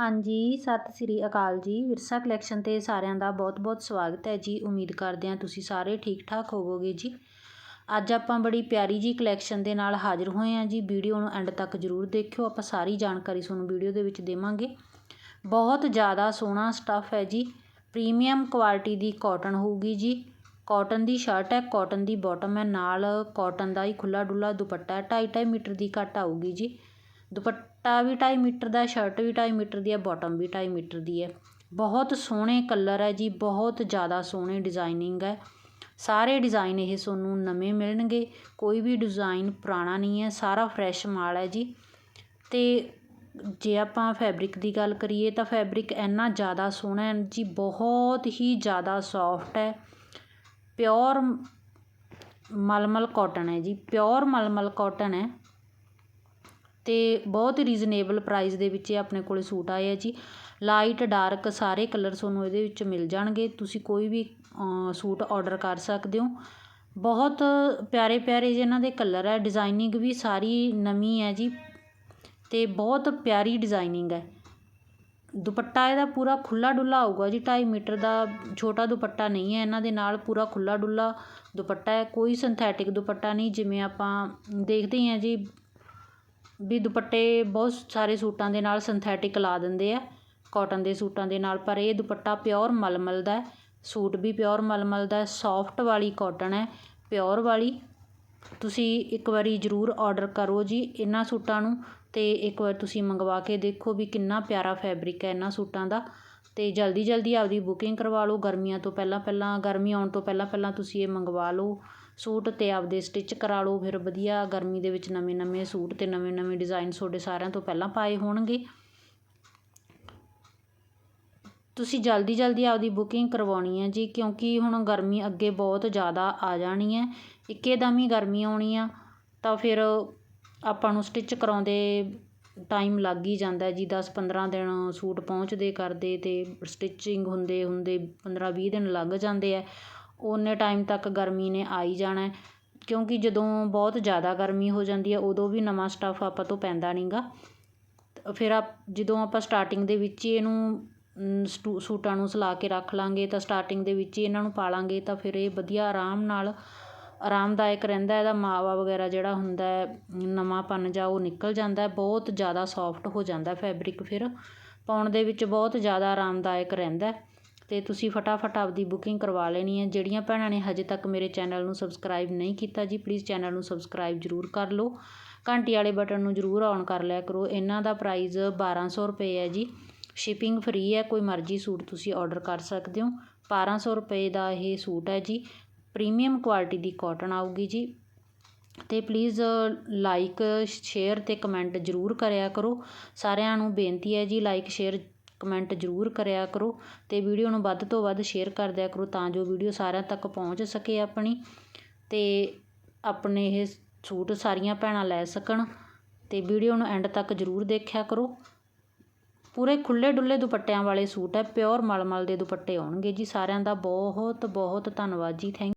ਹਾਂਜੀ, ਸਤਿ ਸ੍ਰੀ ਅਕਾਲ ਜੀ। ਵਿਰਸਾ ਕਲੈਕਸ਼ਨ 'ਤੇ ਸਾਰਿਆਂ ਦਾ ਬਹੁਤ-ਬਹੁਤ ਸਵਾਗਤ ਹੈ ਜੀ। ਉਮੀਦ ਕਰਦੇ ਹਾਂ ਤੁਸੀਂ ਸਾਰੇ ਠੀਕ ਠਾਕ ਹੋਵੋਗੇ ਜੀ। ਅੱਜ ਆਪਾਂ ਬੜੀ ਪਿਆਰੀ ਜੀ ਕਲੈਕਸ਼ਨ ਦੇ ਨਾਲ ਹਾਜ਼ਰ ਹੋਏ ਹਾਂ ਜੀ। ਵੀਡੀਓ ਨੂੰ ਐਂਡ ਤੱਕ ਜ਼ਰੂਰ ਦੇਖਿਓ। ਆਪਾਂ ਸਾਰੀ ਜਾਣਕਾਰੀ ਤੁਹਾਨੂੰ ਵੀਡੀਓ ਦੇ ਵਿੱਚ ਦੇਵਾਂਗੇ। ਬਹੁਤ ਜ਼ਿਆਦਾ ਸੋਹਣਾ ਸਟੱਫ ਹੈ ਜੀ। ਪ੍ਰੀਮੀਅਮ ਕੁਆਲਿਟੀ ਦੀ ਕਾਟਨ ਹੋਊਗੀ ਜੀ। ਕਾਟਨ ਦੀ ਸ਼ਰਟ ਹੈ ਕਾਟਨ ਦੀ ਬਾਟਮ ਹੈ। ਨਾਲ ਕਾਟਨ ਦਾ ਹੀ ਖੁੱਲਾ ਡੁੱਲਾ ਦੁਪੱਟਾ ਹੈ। 2.5 ਮੀਟਰ ਦੀ ਕੱਟ ਆਊਗੀ ਜੀ। ਦੁਪੱਟਾ ਵੀ ਢਾਈ ਮੀਟਰ ਦਾ, ਸ਼ਰਟ ਵੀ ਢਾਈ ਮੀਟਰ ਦੀ ਹੈ ਬੋਟਮ ਵੀ ਢਾਈ ਮੀਟਰ ਦੀ ਹੈ। ਬਹੁਤ ਸੋਹਣੇ ਕਲਰ ਹੈ ਜੀ, ਬਹੁਤ ਜ਼ਿਆਦਾ ਸੋਹਣੇ ਡਿਜ਼ਾਈਨਿੰਗ ਹੈ। ਸਾਰੇ ਡਿਜ਼ਾਈਨ ਇਹ ਤੁਹਾਨੂੰ ਨਵੇਂ ਮਿਲਣਗੇ, ਕੋਈ ਵੀ ਡਿਜ਼ਾਈਨ ਪੁਰਾਣਾ ਨਹੀਂ ਹੈ, ਸਾਰਾ ਫਰੈਸ਼ ਮਾਲ ਹੈ ਜੀ। ਅਤੇ ਜੇ ਆਪਾਂ ਫੈਬਰਿਕ ਦੀ ਗੱਲ ਕਰੀਏ ਤਾਂ ਫੈਬਰਿਕ ਇੰਨਾ ਜ਼ਿਆਦਾ ਸੋਹਣਾ ਹੈ ਜੀ, ਬਹੁਤ ਹੀ ਜ਼ਿਆਦਾ ਸੌਫਟ ਹੈ। ਪਿਓਰ ਮਲਮਲ ਕਾਟਨ ਹੈ ਜੀ ਪਿਓਰ ਮਲਮਲ ਕਾਟਨ ਹੈ। ਅਤੇ ਬਹੁਤ ਰੀਜ਼ਨੇਬਲ ਪ੍ਰਾਈਜ਼ ਦੇ ਵਿੱਚ ਇਹ ਆਪਣੇ ਕੋਲ ਸੂਟ ਆਏ ਆ ਜੀ। ਲਾਈਟ ਡਾਰਕ ਸਾਰੇ ਕਲਰ ਤੁਹਾਨੂੰ ਇਹਦੇ ਵਿੱਚ ਮਿਲ ਜਾਣਗੇ। ਤੁਸੀਂ ਕੋਈ ਵੀ ਸੂਟ ਔਡਰ ਕਰ ਸਕਦੇ ਹੋ। ਬਹੁਤ ਪਿਆਰੇ ਪਿਆਰੇ ਜਿਹੇ ਇਹਨਾਂ ਦੇ ਕਲਰ ਹੈ ਡਿਜ਼ਾਇਨਿੰਗ ਵੀ ਸਾਰੀ ਨਵੀਂ ਹੈ ਜੀ ਅਤੇ ਬਹੁਤ ਪਿਆਰੀ ਡਿਜ਼ਾਇਨਿੰਗ ਹੈ। ਦੁਪੱਟਾ ਇਹਦਾ ਪੂਰਾ ਖੁੱਲਾ ਡੁੱਲਾ ਆਊਗਾ ਜੀ। 2.5 ਮੀਟਰ ਦਾ ਛੋਟਾ ਦੁਪੱਟਾ ਨਹੀਂ ਹੈ ਇਹਨਾਂ ਦੇ ਨਾਲ। ਪੂਰਾ ਖੁੱਲਾ ਡੁੱਲਾ ਦੁਪੱਟਾ ਹੈ। ਕੋਈ ਸਿੰਥੈਟਿਕ ਦੁਪੱਟਾ ਨਹੀਂ। ਜਿਵੇਂ ਆਪਾਂ ਦੇਖਦੇ ਹਾਂ ਜੀ ਵੀ ਦੁਪੱਟੇ ਬਹੁਤ ਸਾਰੇ ਸੂਟਾਂ ਦੇ ਨਾਲ ਸਿੰਥੈਟਿਕ ਲਾ ਦਿੰਦੇ ਆ। ਕੋਟਨ ਦੇ ਸੂਟਾਂ ਦੇ ਨਾਲ, ਪਰ ਇਹ ਦੁਪੱਟਾ ਪਿਓਰ ਮਲਮਲ ਦਾ ਸੂਟ ਵੀ ਪਿਓਰ ਮਲਮਲ ਦਾ ਸੋਫਟ ਵਾਲੀ ਕੋਟਨ ਹੈ ਪਿਓਰ ਵਾਲੀ। ਤੁਸੀਂ ਇੱਕ ਵਾਰੀ ਜ਼ਰੂਰ ਔਡਰ ਕਰੋ ਜੀ ਇਹਨਾਂ ਸੂਟਾਂ ਨੂੰ ਅਤੇ ਇੱਕ ਵਾਰ ਤੁਸੀਂ ਮੰਗਵਾ ਕੇ ਦੇਖੋ ਵੀ ਕਿੰਨਾ ਪਿਆਰਾ ਫੈਬਰਿਕ ਹੈ ਇਹਨਾਂ ਸੂਟਾਂ ਦਾ। ਅਤੇ ਜਲਦੀ ਜਲਦੀ ਆਪਦੀ ਬੁਕਿੰਗ ਕਰਵਾ ਲਓ। ਗਰਮੀਆਂ ਤੋਂ ਪਹਿਲਾਂ ਪਹਿਲਾਂ ਗਰਮੀ ਆਉਣ ਤੋਂ ਪਹਿਲਾਂ ਪਹਿਲਾਂ ਤੁਸੀਂ ਇਹ ਮੰਗਵਾ ਲਓ। ਸੂਟ ਅਤੇ ਆਪਦੇ ਸਟਿਚ ਕਰਾ ਲਓ, ਫਿਰ ਵਧੀਆ ਗਰਮੀ ਦੇ ਵਿੱਚ ਨਵੇਂ ਨਵੇਂ ਸੂਟ ਅਤੇ ਨਵੇਂ ਨਵੇਂ ਡਿਜ਼ਾਇਨ ਤੁਹਾਡੇ ਸਾਰਿਆਂ ਤੋਂ ਪਹਿਲਾਂ ਪਾਏ ਹੋਣਗੇ। ਤੁਸੀਂ ਜਲਦੀ ਜਲਦੀ ਆਪਦੀ ਬੁਕਿੰਗ ਕਰਵਾਉਣੀ ਹੈ ਜੀ, ਕਿਉਂਕਿ ਹੁਣ ਗਰਮੀ ਅੱਗੇ ਬਹੁਤ ਜ਼ਿਆਦਾ ਆ ਜਾਣੀ ਹੈ। ਇੱਕੇਦਮ ਹੀ ਗਰਮੀ ਆਉਣੀ ਆ, ਤਾਂ ਫਿਰ ਆਪਾਂ ਨੂੰ ਸਟਿਚ ਕਰਾਉਂਦੇ ਟਾਈਮ ਲੱਗ ਹੀ ਜਾਂਦਾ ਜੀ। 10 15 ਦਿਨ ਸੂਟ ਪਹੁੰਚਦੇ ਕਰਦੇ ਅਤੇ ਸਟਿਚਿੰਗ ਹੁੰਦੇ ਹੁੰਦੇ 15 20 ਦਿਨ ਲੱਗ ਜਾਂਦੇ ਹੈ ਉਨੇ ਟਾਈਮ ਤੱਕ ਗਰਮੀ ਨੇ ਆ ਹੀ ਜਾਣਾ ਕਿਉਂਕਿ ਜਦੋਂ ਬਹੁਤ ਜ਼ਿਆਦਾ ਗਰਮੀ ਹੋ ਜਾਂਦੀ ਹੈ, ਉਦੋਂ ਵੀ ਨਵਾਂ ਸਟੱਫ ਆਪਾਂ ਤੋਂ ਪੈਂਦਾ ਨਹੀਂ ਗਾ। ਫਿਰ ਆ ਜਦੋਂ ਆਪਾਂ ਸਟਾਰਟਿੰਗ ਦੇ ਵਿੱਚ ਹੀ ਇਹਨੂੰ ਸਟੂ ਸੂਟਾਂ ਨੂੰ ਸਿਲਾ ਕੇ ਰੱਖ ਲਾਂਗੇ, ਤਾਂ ਸਟਾਰਟਿੰਗ ਦੇ ਵਿੱਚ ਹੀ ਇਹਨਾਂ ਨੂੰ ਪਾ ਲਾਂਗੇ, ਤਾਂ ਫਿਰ ਇਹ ਵਧੀਆ ਆਰਾਮ ਨਾਲ, ਆਰਾਮਦਾਇਕ ਰਹਿੰਦਾ ਇਹਦਾ ਮਾਵਾ ਵਗੈਰਾ ਜਿਹੜਾ ਹੁੰਦਾ ਨਵਾਂਪਨ ਜਾਂ ਉਹ ਨਿਕਲ ਜਾਂਦਾ ਬਹੁਤ ਜ਼ਿਆਦਾ ਸੋਫਟ ਹੋ ਜਾਂਦਾ ਫੈਬਰਿਕ ਫਿਰ। ਪਾਉਣ ਦੇ ਵਿੱਚ ਬਹੁਤ ਜ਼ਿਆਦਾ ਆਰਾਮਦਾਇਕ ਰਹਿੰਦਾ ਅਤੇ ਤੁਸੀਂ ਫਟਾਫਟ ਆਪਦੀ ਬੁਕਿੰਗ ਕਰਵਾ ਲੈਣੀ ਹੈ। ਜਿਹੜੀਆਂ ਭੈਣਾਂ ਨੇ ਹਜੇ ਤੱਕ ਮੇਰੇ ਚੈਨਲ ਨੂੰ ਸਬਸਕ੍ਰਾਈਬ ਨਹੀਂ ਕੀਤਾ ਜੀ ਪਲੀਜ਼ ਚੈਨਲ ਨੂੰ ਸਬਸਕ੍ਰਾਈਬ ਜ਼ਰੂਰ ਕਰ ਲਓ। ਘੰਟੀ ਵਾਲੇ ਬਟਨ ਨੂੰ ਜ਼ਰੂਰ ਔਨ ਕਰ ਲਿਆ ਕਰੋ। ਇਹਨਾਂ ਦਾ ਪ੍ਰਾਈਜ਼ ਬਾਰ੍ਹਾਂ ਸੌ ਰੁਪਏ ਹੈ ਜੀ। ਸ਼ਿਪਿੰਗ ਫਰੀ ਹੈ, ਕੋਈ ਮਰਜ਼ੀ ਸੂਟ ਤੁਸੀਂ ਔਡਰ ਕਰ ਸਕਦੇ ਹੋ। 1200 ਰੁਪਏ ਦਾ ਇਹ ਸੂਟ ਹੈ ਜੀ। ਪ੍ਰੀਮੀਅਮ ਕੁਆਲਿਟੀ ਦੀ ਕਾਟਨ ਆਊਗੀ ਜੀ। ਤੇ ਪਲੀਜ਼ ਲਾਈਕ ਸ਼ੇਅਰ ਤੇ ਕਮੈਂਟ ਜ਼ਰੂਰ ਕਰਿਆ ਕਰੋ। ਸਾਰਿਆਂ ਨੂੰ ਬੇਨਤੀ ਹੈ ਜੀ ਲਾਈਕ ਸ਼ੇਅਰ ਕਮੈਂਟ ਜ਼ਰੂਰ ਕਰਿਆ ਕਰੋ ਅਤੇ ਵੀਡੀਓ ਨੂੰ ਵੱਧ ਤੋਂ ਵੱਧ ਸ਼ੇਅਰ ਕਰ ਦਿਆ ਕਰੋ ਤਾਂ ਜੋ ਵੀਡੀਓ ਸਾਰਿਆਂ ਤੱਕ ਪਹੁੰਚ ਸਕੇ ਆਪਣੀ ਅਤੇ ਆਪਣੇ ਇਹ ਸੂਟ ਸਾਰੀਆਂ ਭੈਣਾਂ ਲੈ ਸਕਣ ਅਤੇ ਵੀਡੀਓ ਨੂੰ ਐਂਡ ਤੱਕ ਜ਼ਰੂਰ ਦੇਖਿਆ ਕਰੋ। ਪੂਰੇ ਖੁੱਲ੍ਹੇ ਡੁੱਲੇ ਦੁਪੱਟਿਆਂ ਵਾਲੇ ਸੂਟ ਹੈ, ਪਿਓਰ ਮਲਮਲ ਦੇ ਦੁਪੱਟੇ ਆਉਣਗੇ ਜੀ। ਸਾਰਿਆਂ ਦਾ ਬਹੁਤ ਬਹੁਤ ਧੰਨਵਾਦ ਜੀ। ਥੈਂਕ